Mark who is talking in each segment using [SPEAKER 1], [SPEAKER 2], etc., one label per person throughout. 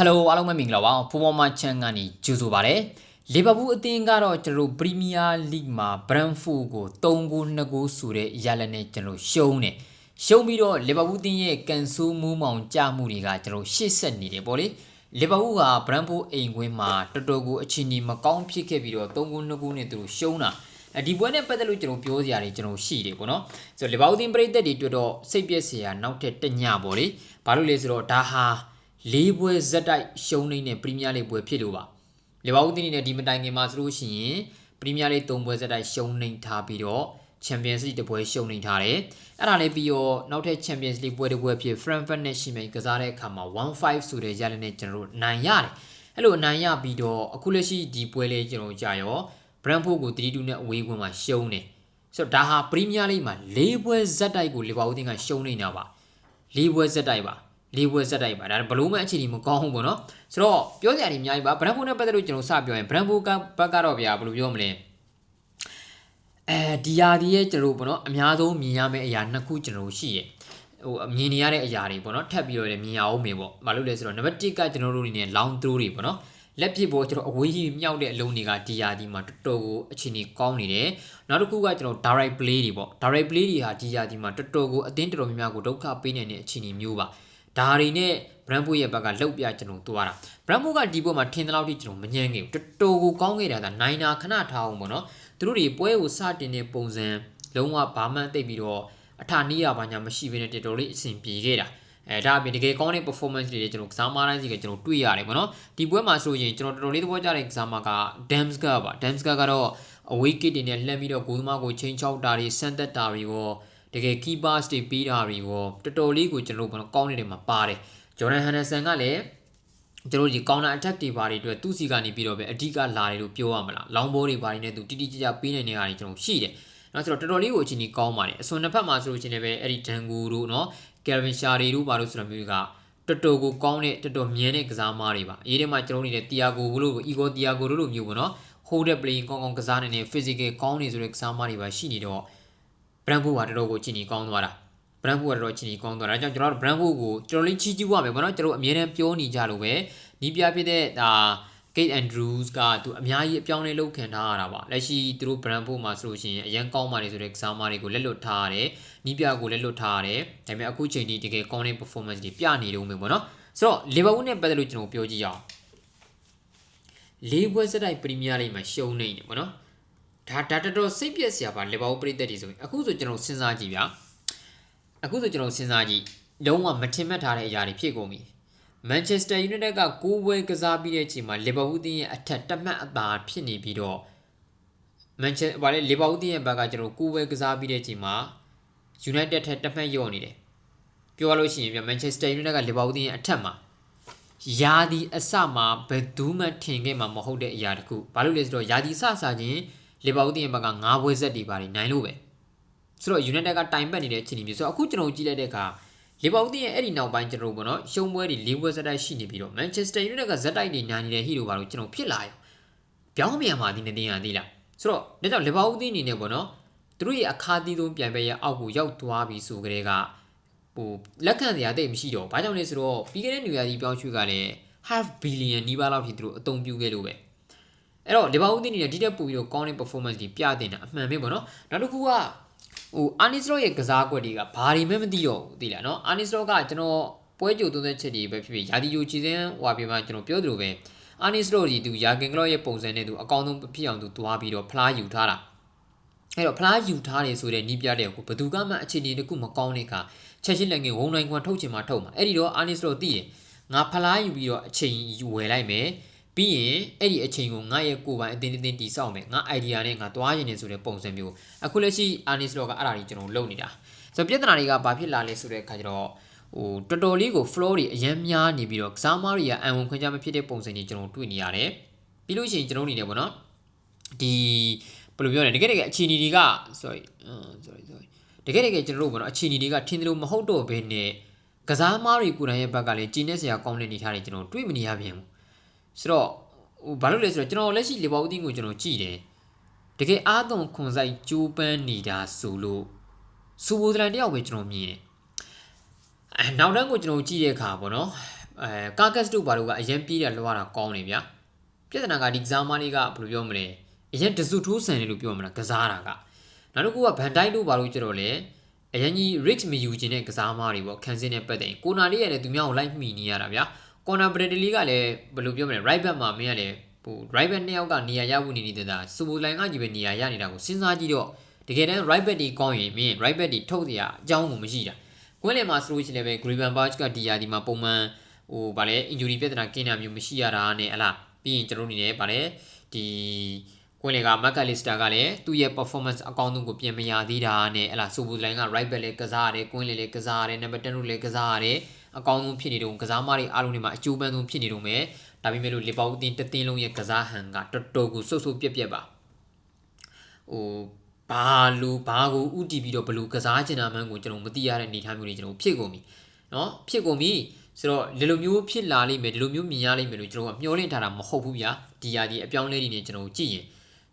[SPEAKER 1] ဟယ်လိုအားလုံးပဲမင်္ဂလာပါဖူဘောမာချန်ကနေကြိုဆိုပါရစေလီဗာပူးအသင်းကတော့ကျွန်တော်ပရီးမီးယားလိဂ်မှာဘရန်ဖို့ကို3ဂိုး2ဂိုးဆိုတဲ့ရလနဲ့ကျွန်တော်ရှုံးတယ်ရှုံးပြီးတော့လီဗာပူးအသင်းရဲ့ကန်ဆူးမူးမောင်ကြမှုတွေကကျွန်တော်ရှေ့ဆက်နေတယ်ပေါ့လေလီဗာပူးကဘရန်ဖို့အိမ်ကွင်းမှာတော်တော်ကိုအခြေအနေမကောင်းဖြစ်ခဲ့ပြီးတော့3ဂိုး2ဂိုးနဲ့သူတို့ရှုံးတာဒီပွဲနဲ့ပတ်သက်လို့ကျွန်တော်ပြောစရာတွေကျွန်တော်ရှိတယ်ပေါ့နော်ဆိုတော့လီဗာပူးတင်ပရိသတ်တွေတွေ့တော့စိတ်ပြည့်စရာနောက်ထပ်တညပေါ့လေဘာလို့လဲဆိုတော့ဒါဟာ လေးပွဲဇက်တိုက်ရှုံးနေတဲ့ပရီးမီးယားလိပွဲဖြစ်လို့ပါလီဗာပူးတင်းနေတဲ့ဒီမတိုင်ခင်မှာဆိုလို့ရှိရင်ပရီးမီးယားလိ၃ပွဲဇက်တိုက်ရှုံးနေထားပြီးတော့ချန်ပီယံစ်လိတပွဲရှုံးနေထားတယ်အဲ့ဒါလည်းပြီးတော့နောက်ထပ်ချန်ပီယံစ်လိပွဲတစ်ပွဲဖြစ် Frankfurt နဲ့ရှိမယ်ကစားတဲ့အခါမှာ1-5ဆိုတဲ့ရလနဲ့ကျွန်တော်တို့နိုင်ရတယ်အဲ့လိုအနိုင်ရပြီးတော့အခုလက်ရှိဒီပွဲလေးကျွန်တော်ကြာရော Brentford ကို3-2နဲ့အဝေးကွင်းမှာရှုံးတယ်ဆိုတော့ဒါဟာပရီးမီးယားလိမှာ၄ပွဲဇက်တိုက်ကိုလီဗာပူးတင်းကရှုံးနေတာပါ၄ပွဲဇက်တိုက်ပါ လေးပွဲဆက်တိုက်ပါဒါဘလို့မှအခြေအနေမကောင်းဘူးပေါ့နော်ဆိုတော့ပြောကြရည်အများကြီးပါဘရန်ဖိုနဲ့ပတ်သက်လို့ကျွန်တော်စပြောရင်ဘရန်ဖိုကဘက်ကတော့ဗျာဘယ်လိုပြောမလဲအဲဒီယာဒီရဲ့ကျွန်တော်တို့ပေါ့နော်အများဆုံးမြင်ရမယ့်အရာနှစ်ခုကျွန်တော်တို့ရှိရဟိုမြင်နေရတဲ့အရာတွေပေါ့နော်ထပ်ပြီးတော့လည်းမြင်ရအောင်မေပေါ့ဘာလို့လဲဆိုတော့နံပါတ်1ကကျွန်တော်တို့အနေနဲ့ long throw တွေပေါ့နော်လက်ဖြစ်ပေါ်ကျွန်တော်အဝေးကြီးမြောက်တဲ့အလုံးတွေကဒီယာဒီမှာတော်တော်ကိုအခြေအနေကောင်းနေတယ်နောက်တစ်ခုကကျွန်တော် direct play တွေပေါ့ direct play တွေဟာဒီယာဒီမှာတော်တော်ကိုအသင်းတော်တော်များများကိုဒုက္ခပေးနေတဲ့အခြေအနေမျိုးပါ ဒါတွေနဲ့ဘရန်ဖိုရဲ့ဘက်ကလှုပ်ပြကျွန်တော်သွားတာဘရန်ဖိုကဒီဘောမှာထင်တဲ့လောက်ထိကျွန်တော်မညံ့ခဲ့ဘူးတော်တော်ကိုကောင်းခဲ့တာဒါနိုင်နာခဏထားအောင်ပေါ့နော်သူတို့တွေပွဲကိုစတင်တဲ့ပုံစံလုံးဝဘာမှသိပ်ပြီးတော့အထာနီးရပါညာမရှိဘဲနဲ့တော်တော်လေးအဆင်ပြေခဲ့တာအဲဒါအပြင်တကယ်ကောင်းတဲ့ performance တွေကျွန်တော်ကစားမတိုင်းစီကကျွန်တော်တွေ့ရတယ်ပေါ့နော်ဒီပွဲမှာဆိုရင်ကျွန်တော်တော်တော်လေးသဘောကျတဲ့ကစားမက Damska ပါ Damska ကတော့ away kit တွေနဲ့လှမ်းပြီးတော့ဂိုးသမားကိုချိန်ချောက်တာတွေဆန်သက်တာတွေကို တကယ် keepers တွေပေးတာတွေကိုတော်တော်လေးကိုကျွန်တော်တို့ကောင်းနေတယ်မှာပါတယ်ဂျော်ဒန်ဟန်နဆန်ကလည်းကျွန်တော်ဒီ counter attack တွေဘာတွေအတွက်သူ့စီကနေပြီးတော့ပဲအဓိကလာတယ်လို့ပြောရမလားလောင်းဘောတွေဘာတွေနဲ့သူတိတိကျကျပေးနေတဲ့ဟာတွေကျွန်တော်ရှိတယ်နော်ဆိုတော့တော်တော်လေးကိုအချိန်ကြီးကောင်းပါတယ်အစွန်တစ်ဖက်မှာဆိုလို့ချင်းလည်းပဲအဲ့ဒီဒန်ဂူတို့နော်ကယ်ဗင်ရှာတွေတို့ဘာလို့ဆိုတော့မျိုးကတော်တော်ကိုကောင်းတဲ့တော်တော်မြဲတဲ့ကစားမားတွေပါအေးထဲမှာကျွန်တော်နေတဲ့တီယာဂိုလို့အီဂိုတီယာဂိုတို့လိုမျိုးပေါ့နော် hold the playing ကောင်းကောင်းကစားနေတဲ့ physical ကောင်းနေဆိုတဲ့ကစားမားတွေပါရှိနေတော့ ဘရန်ဖိုးကတော်တော်ကိုချိန်ကြီးကောင်းသွားတာဘရန်ဖိုးကတော့ချင်းကြီးကောင်းသွားတာဒါကြောင့်ကျွန်တော်တို့ဘရန်ဖိုးကိုကျွန်တော်လေးချီးကျူးရမယ်ပေါ့နော်ကျွန်တော်အမြဲတမ်းပြောနေကြလို့ပဲနီးပြဖြစ်တဲ့ဒါ Kate Andrews ကသူအများကြီးအပြောင်းလဲလုပ်ခံထားရတာပါလက်ရှိသူတို့ brand ဖို့မှာဆိုလို့ရှိရင်အရန်ကောင်းပါနေဆိုတဲ့ကစားမတွေကိုလက်လွတ်ထားရတယ်နီးပြကိုလက်လွတ်ထားရတယ်ဒါပေမဲ့အခုချိန်ထိတကယ်ကောင်းတဲ့ performance တွေပြနေတော့မယ်ပေါ့နော်ဆိုတော့ Liverpool နဲ့ပတ်သက်လို့ကျွန်တော်ပြောကြည့်ရအောင်လေးပွဲစတိုက်ပရီးမီးယားလိမှာရှုံးနေတယ်ပေါ့နော် ဒါဒါတော်တော်စိတ်ပြက်စရာပါ Liverpool ပရိသတ်တွေဆိုရင်အခုဆိုကျွန်တော်စဉ်းစားကြည့်ဗျာအခုဆိုကျွန်တော်စဉ်းစားကြည့်လုံးဝမထင်မှတ်ထားတဲ့အရာတွေဖြစ်ကုန်ပြီမန်ချက်စတာယူနိုက်တက်ကကိုးပွဲကစားပြီးတဲ့အချိန်မှာလီဗာပူးတင်းရဲ့အထက်တမတ်အသာဖြစ်နေပြီးတော့မန်ချက်ဗာလေလီဗာပူးတင်းရဲ့ဘက်ကကျွန်တော်ကိုးပွဲကစားပြီးတဲ့အချိန်မှာယူနိုက်တက်ထက်တမတ်လျော့နေတယ်ပြောရလို့ရှိရင်ပြမန်ချက်စတာယူနိုက်ကလီဗာပူးတင်းရဲ့အထက်မှာယာဒီအစမှာဘယ်သူမှထင်ခဲ့မှာမဟုတ်တဲ့အရာတခုဘာလို့လဲဆိုတော့ယာဒီစစချင်း လီဗာပူးတင်းရဲ့ဘက်က၅ပွဲဆက်တွေပါတယ်နိုင်လို့ပဲဆိုတော့ United ကတိုင်ပတ်နေတဲ့အချိန်ကြီးဆိုတော့အခုကျွန်တော်ကြည့်လိုက်တဲ့အခါလီဗာပူးရဲ့အဲ့ဒီနောက်ပိုင်းကျွန်တော်တို့ပေါ့နော်ရှုံးပွဲတွေ၄ပွဲဇက်တိုက်ရှိနေပြီးတော့မန်ချက်စတာယူနိုက်ကဇက်တိုက်တွေနိုင်နေတဲ့ဟီရိုပါလို့ကျွန်တော်ဖြစ်လာရောပြောင်းပြန်มาဒီနေ့တင်ရသေးလားဆိုတော့ဒါကြောင့်လီဗာပူးအနေနဲ့ပေါ့နော်သူတို့ရဲ့အခါသီးဆုံးပြန်ပဲရအောက်ကိုရောက်သွားပြီဆိုကြတဲ့ကဟိုလက်ခံစရာတိတ်မရှိတော့ဘာကြောင့်လဲဆိုတော့ပြီးခဲ့တဲ့နေရာကြီးပြောင်းရွှေ့ကလည်း half billion နီးပါးလောက်ထိသူတို့အသုံးပြုခဲ့လို့ပဲ အဲ့တော့လီဗာပူးအနေနဲ့ဒီတက်ပို့ပြီးတော့ကောင်းတဲ့ performance တွေပြတင်တာအမှန်ပဲပေါ့နော်နောက်တစ်ခုကဟိုအာနီစလော့ရဲ့ကစားကွက်တွေကဘာတွေမှမသိတော့ဘူးသိလားနော်အာနီစလော့ကကျွန်တော်ပွဲကြိုသုံးသက်ချက်တွေပဲဖြစ်ဖြစ်ယာဒီယိုချီစင်းဟွာပြမှာကျွန်တော်ပြောသလိုပဲအာနီစလော့ဒီသူယာကင်ကလော့ရဲ့ပုံစံနဲ့သူအကောင်းဆုံးဖြစ်အောင်သူသွားပြီးတော့ဖလားယူထားတာအဲ့တော့ဖလားယူထားတယ်ဆိုတဲ့နီးပြတဲ့ကိုဘယ်သူကမှအခြေအနေတခုမကောင်းတဲ့အခါချက်ချင်းလည်းငယ်ဝုံနိုင်ခွန်ထုတ်ချင်မှထုတ်မှာအဲ့ဒီတော့အာနီစလော့သိရင်ငါဖလားယူပြီးတော့အချိန်ဝယ်လိုက်မယ် ပြီးရင်အဲ့ဒီအချိန်ကိုငါရဲ့ကိုယ်ပိုင်အတင်းတင်းတီဆောက်မယ်ငါ idea နဲ့ငါသွားရင်နေဆိုတဲ့ပုံစံမျိုးအခုလက်ရှိ Arnis Law ကအဲ့ဒါကြီးကျွန်တော်လုပ်နေတာဆိုတော့ပြဿနာတွေကဘာဖြစ်လာလဲဆိုတဲ့အခါကျတော့ဟိုတော်တော်လေးကို flow တွေအရင်များနေပြီးတော့ကစားမားတွေကအံဝင်ခွင့်ကြမဖြစ်တဲ့ပုံစံတွေကျွန်တော်တွေ့နေရတယ်ပြီးလို့ရှိရင်ကျွန်တော်အနေနဲ့ပေါ့နော်ဒီဘယ်လိုပြောလဲတကယ်တကယ်အခြေအနေတွေက sorry sorry sorry တကယ်တကယ်ကျွန်တော်တို့ပေါ့နော်အခြေအနေတွေကထင်တယ်လို့မဟုတ်တော့ဘဲနဲ့ကစားမားတွေကိုယ်တိုင်ရဲ့ဘက်ကလည်းကျင်းနေစရာကောင်းတဲ့နေထားတွေကျွန်တော်တွေ့မနေရပြန်ဘူး ဆိုတော့ဟိုဘာလို့လဲဆိုတော့ကျွန်တော်လက်ရှိလီဗာပူးတင်းကိုကျွန်တော်ကြည့်တယ်တကယ်အားသွန်ခွန်ဆိုင်ကျိုးပန်းနေတာဆိုလို့စူဘိုဒလန်တယောက်ပဲကျွန်တော်မြင်တယ်အဲနောက်တန်းကိုကျွန်တော်ကြည့်တဲ့အခါပေါ့နော်အဲကာကတ်တို့ဘာလို့ကအရင်ပြေးတယ်လွှားတာကောင်းနေဗျာပြဿနာကဒီကစားမလေးကဘယ်လိုပြောမလဲအရင်တစုထိုးဆန်တယ်လို့ပြောမလားကစားတာကနောက်တစ်ခုကဘန်တိုင်းတို့ဘာလို့ကျတော့လေအရင်ကြီး rich မယူခြင်းတဲ့ကစားမတွေပေါ့ခံစင်းနဲ့ပတ်တယ်ကိုနာလေးရတယ်သူများကိုလိုက်မှီနေရတာဗျာ ကော်နာဘရဒလီကလည်းဘယ်လိုပြောမလဲ right back မှာမင်းကလည်းဟို right back နှစ်ယောက်ကနေရာရဖို့နေနေတာစူပူလိုင်းကကြီးပဲနေရာရနေတာကိုစဉ်းစားကြည့်တော့တကယ်တမ်း right back ဒီကောင်းရင်မင်း right back ဒီထုတ်စရာအကြောင်းကိုမရှိတာကွင်းလယ်မှာဆိုလို့ရှိရင်လည်းပဲ Griezmann Barge ကဒီယာဒီမှာပုံမှန်ဟိုဗာလဲ injury ပြဿနာကင်းတာမျိုးမရှိရတာနဲ့ဟလားပြီးရင်ကျွန်တော်တို့နေလည်းဗာလဲဒီကွင်းလေကမက်ကလစ်စတာကလည်းသူ့ရဲ့ performance အကောင်းဆုံးကိုပြင်မရသေးတာနဲ့ဟလားစူပူလိုင်းက right back လည်းကစားရတယ်ကွင်းလေလည်းကစားရတယ် number 10တို့လည်းကစားရတယ် အကောင်းဆုံးဖြစ်နေတော့ကစားမတွေအားလုံးတွေမှာအကျိုးပန်းဆုံးဖြစ်နေတော့မယ်ဒါပေမဲ့လို့လီဗာပူးအသင်းတသင်းလုံးရဲ့ကစားဟန်ကတော်တော်ကိုဆုပ်ဆုပ်ပြက်ပြက်ပါဟိုဘာလို့ဘာကိုဥတီပြီးတော့ဘလို့ကစားချင်တာမှန်းကိုကျွန်တော်မသိရတဲ့အနေအထားမျိုးတွေကျွန်တော်ဖြစ်ကုန်ပြီเนาะဖြစ်ကုန်ပြီဆိုတော့ဒီလိုမျိုးဖြစ်လာလိမ့်မယ်ဒီလိုမျိုးမြင်ရလိမ့်မယ်လို့ကျွန်တော်ကမျှော်လင့်ထားတာမဟုတ်ဘူးဗျာဒီရာဒီအပြောင်းလဲတွေနဲ့ကျွန်တော်ကြည့်ရင်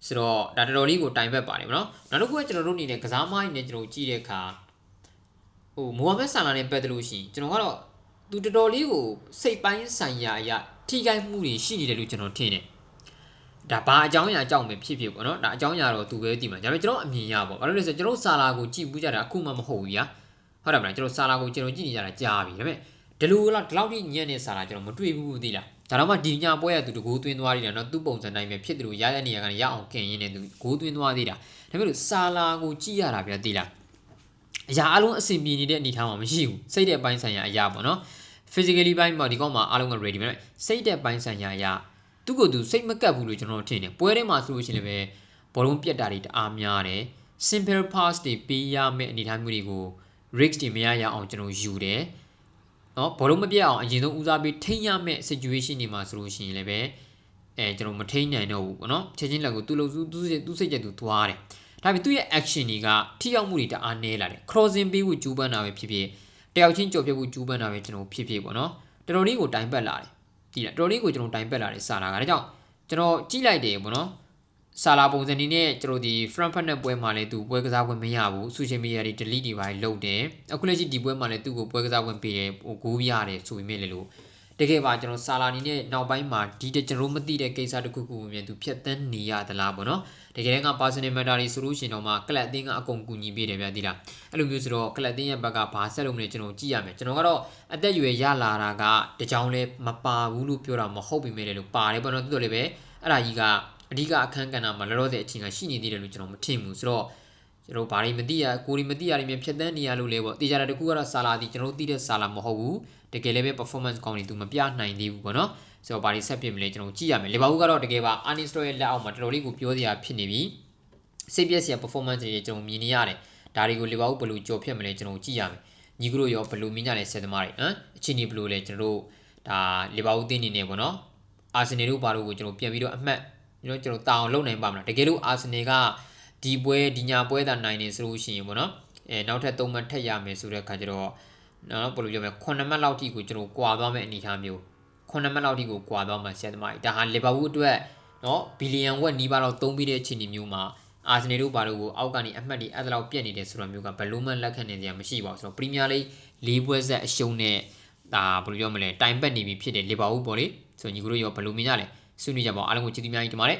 [SPEAKER 1] ဆိုတော့ဒါတော်တော်လေးကိုတိုင်ဘက်ပါတယ်ဗောနော်နောက်တစ်ခုကကျွန်တော်တို့အနေနဲ့ကစားမိုင်းနဲ့ကျွန်တော်ကြည့်တဲ့အခါဟိုမိုဟာမက်ဆာလာနဲ့ပတ်သက်လို့ရှိရင်ကျွန်တော်ကတော့ သူတော်တော်လေးကိုစိတ်ပိုင်းဆိုင်ရာအရာထိခိုက်မှုတွေရှိနေတယ်လို့ကျွန်တော်ထင်တယ်ဒါဘာအကြောင်းအရာအကြောင်းပဲဖြစ်ဖြစ်ပေါ့နော်ဒါအကြောင်းအရာတော့သူပဲသိမှာဒါပေမဲ့ကျွန်တော်အမြင်ရပေါ့ဘာလို့လဲဆိုတော့ကျွန်တော်ဆာလာကိုကြည့်ဘူးကြတာအခုမှမဟုတ်ဘူးညာဟုတ်တယ်မလားကျွန်တော်ဆာလာကိုကျွန်တော်ကြည့်နေကြတာကြားပြီဒါပေမဲ့ဒီလိုလားဒီလောက်ထိညံ့နေဆာလာကျွန်တော်မတွေ့ဘူးသိလားဒါတော့မှဒီညပွဲရသူတကိုးသွင်းသွားသေးတယ်နော်သူ့ပုံစံတိုင်းပဲဖြစ်တယ်လို့ရတဲ့နေရာကနေရအောင်ခင်ရင်းနေသူဂိုးသွင်းသွားသေးတာဒါပေမဲ့လို့ဆာလာကိုကြည့်ရတာဗျာသိလား အရာအလုံးအဆင်ပြေနေတဲ့အနေထားမှာမရှိဘူးစိတ်တဲ့အပိုင်းဆိုင်ရာအရာပေါ့နော် physically ဘိုင်းမှာဒီကောင်မှာအားလုံးက ready ပဲစိတ်တဲ့ပိုင်းဆိုင်ရာအရာသူ့ကိုယ်သူစိတ်မကပ်ဘူးလို့ကျွန်တော်ထင်တယ်ပွဲထဲမှာဆိုလို့ရှိရင်လည်းဘောလုံးပြတ်တာတွေတအားများတယ် simple pass တွေပေးရမယ့်အနေအထားမျိုးတွေကို risk တွေမရရအောင်ကျွန်တော်ယူတယ်နော်ဘောလုံးမပြတ်အောင်အရင်ဆုံးဦးစားပေးထိန်းရမယ့် situation တွေမှာဆိုလို့ရှိရင်လည်းပဲအဲကျွန်တော်မထိန်းနိုင်တော့ဘူးပေါ့နော်ချက်ချင်းလက်ကိုသူ့လို့သူသူသူစိတ်ချက်သူသွားတယ် ဒါပေမဲ့သူ့ရဲ့ action တွေကထိရောက်မှုတွေတအားနည်းလာတယ် crossing ပေးဖို့ကြိုးပမ်းတာပဲဖြစ်ဖြစ်တယောက်ချင်းကြော်ပြဖို့ကြိုးပမ်းတာပဲကျွန်တော်ဖြစ်ဖြစ်ပေါ့နော်တော်တော်လေးကိုတိုင်ပတ်လာတယ်ကြည့်လားတော်တော်လေးကိုကျွန်တော်တိုင်ပတ်လာတယ်စာလာကဒါကြောင့်ကျွန်တော်ကြည့်လိုက်တယ်ပေါ့နော်ဆာလာပုံစံနေနဲ့ကျွန်တော်ဒီ Frankfurt နဲ့ပွဲမှာလည်းသူပွဲကစားခွင့်မရဘူး social media တွေ delete တွေပါလုပ်တယ်အခုလက်ရှိဒီပွဲမှာလည်းသူ့ကိုပွဲကစားခွင့်ပေးတယ်ဟိုဂိုးရတယ်ဆိုပေမဲ့လည်းလို့ တကယ်ပါကျွန်တော်ဆာလာနီနဲ့နောက်ပိုင်းမှာဒီတကျွန်တော်မသိတဲ့ကိစ္စတစ်ခုခုမြန်သူဖြတ်တန်းနေရသလားပေါ့နော်တကယ်တမ်းက personal matter တွေဆိုလို့ရှိရင်တော့မှကလပ်အသင်းကအကုန်ကူညီပေးတယ်ဗျာဒီလားအဲ့လိုမျိုးဆိုတော့ကလပ်အသင်းရဲ့ဘက်ကဘာဆက်လုပ်မလဲကျွန်တော်ကြည့်ရမယ်ကျွန်တော်ကတော့အသက်အရွယ်ရလာတာကတကြောင်လဲမပါဘူးလို့ပြောတာမဟုတ်ပေမဲ့လည်းလို့ပါတယ်ပေါ့နော်သူတို့လည်းပဲအဲ့ဒါကြီးကအဓိကအခန်းကဏ္ဍမှာလောလောဆယ်အချိန်ကရှိနေသေးတယ်လို့ကျွန်တော်မထင်ဘူးဆိုတော့ ကျွန်တော်ဘာတွေမသိရကိုရီမသိရတွေမြန်ဖြတ်တန်းနေရလို့လဲပေါ့တေချာတာတကူကတော့ဆာလာဒီကျွန်တော်သိတဲ့ဆာလာမဟုတ်ဘူးတကယ်လည်းပဲ performance ကောင်းနေသူမပြနိုင်သေးဘူးပေါ့နော်ဆိုတော့ဘာတွေဆက်ဖြစ်မလဲကျွန်တော်ကြည့်ရမယ်လီဗာပူးကတော့တကယ်ပါအာနီစတိုရဲ့လက်အောက်မှာတော်တော်လေးကိုပြောစရာဖြစ်နေပြီစိတ်ပြက်စရာ performance တွေကျွန်တော်မြင်နေရတယ်ဒါတွေကိုလီဗာပူးဘယ်လိုကြော်ဖြတ်မလဲကျွန်တော်ကြည့်ရမယ်ညီကတို့ရောဘယ်လိုမြင်ကြလဲဆက်သမားတွေဟမ်အချင်းကြီးဘယ်လိုလဲကျွန်တော်တို့ဒါလီဗာပူးတင်းနေနေပေါ့နော်အာဆင်နယ်တို့ဘာလို့ကိုကျွန်တော်ပြန်ပြီးတော့အမှတ်ကျွန်တော်ကျွန်တော်တာအောင်လုပ်နိုင်ပါမလားတကယ်လို့အာဆင်နယ်က ဒီပွဲဒီညာပွဲသာနိုင်နေဆိုလို့ရှိရင်ပေါ့နော်အဲနောက်ထပ်3မှတ်ထပ်ရမယ်ဆိုတဲ့အခါကျတော့နော်ဘယ်လိုပြောမလဲ9မှတ်လောက်ထိကိုကျွန်တော်ကွာသွားမယ့်အနေအထားမျိုး9မှတ်လောက်ထိကိုကွာသွားမှာဆက်သမားကြီးဒါဟာလီဗာပူးအတွက်နော်ဘီလီယံဝက်နီးပါးလောက်သုံးပြီးတဲ့အခြေအနေမျိုးမှာအာဆင်နယ်တို့ဘာလို့ကိုအောက်ကနေအမှတ်တွေအဲ့ဒါလောက်ပြက်နေတယ်ဆိုတော့မျိုးကဘလို့မှလက်ခံနေစရာမရှိပါဘူးဆိုတော့ပရီးမီးယားလိ၄ပွဲဆက်အရှုံးနဲ့ဒါဘယ်လိုပြောမလဲတိုင်ပတ်နေပြီဖြစ်တယ်လီဗာပူးပေါ့လေဆိုညီကတို့ရောဘလို့မြင်ကြလဲဆွေးနွေးကြပါအောင်အားလုံးကိုကျေးဇူးများကြီးတင်ပါတယ်